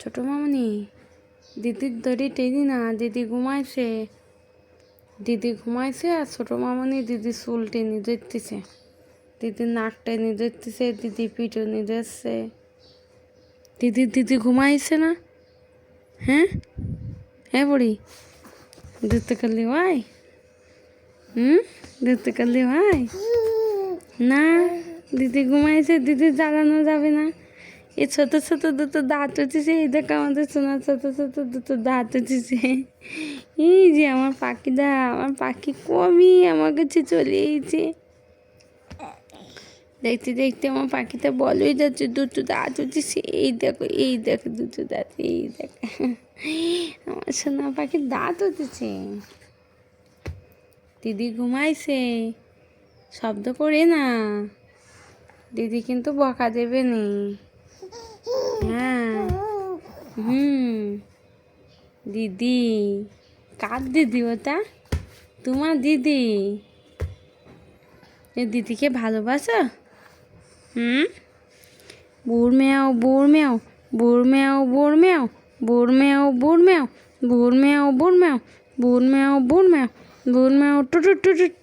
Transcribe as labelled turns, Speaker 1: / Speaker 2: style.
Speaker 1: ছোট মামনি, দিদির দড়ি টেনি না, দিদি ঘুমাইছে। দিদি ঘুমাইছে আর ছোট মামনি দিদি চুল টেনে ধরতেছে। দিদি নাক টেনে ধরতেছে দিদি পিটনি ধরছে দিদি দিদি ঘুমাইছে না? হ্যাঁ? হ্যাঁ বড়ি। ধরতে করলি ভাই? হুম? ধরতে করলি ভাই? না, দিদি ঘুমাইছে, দিদি জ্বালানো যাবে না। এই ছোট ছোট দুটো দাঁত উঠেছে, এই দেখো আমাদের সোনা ছোট ছোট দুটো দাঁত উঠেছে। এই যে আমার পাখিটা, আমার পাখি কমই আমার কাছে চলে এসেছে। দেখতে দেখতে আমার পাখিটা বলোই যাচ্ছে, দুটো দাঁত উঠেছে, এই দেখো এই দেখো, দুটো দাঁত, এই দেখো। আমার সোনা পাখির দাঁত উঠেছে। দিদি ঘুমাইছে, শব্দ করে না। দিদি কিন্তু বকা দেবে নি। হ্যাঁ। হুম। দিদি, কার দিদি ওটা? তোমার দিদি? দিদিকে ভালোবাসো? হুম? বুড় মেয়াও বুড় মেয়াও বুড় মেয়াও বুড় মেয়াও বুড় মেয়াও বুড় মেয়াও বুড় মেয়াও বুড় মেয়াও বুড় মেয়াও বুড় মেয়াও বুড় মেয়াও টুটুট টুটুট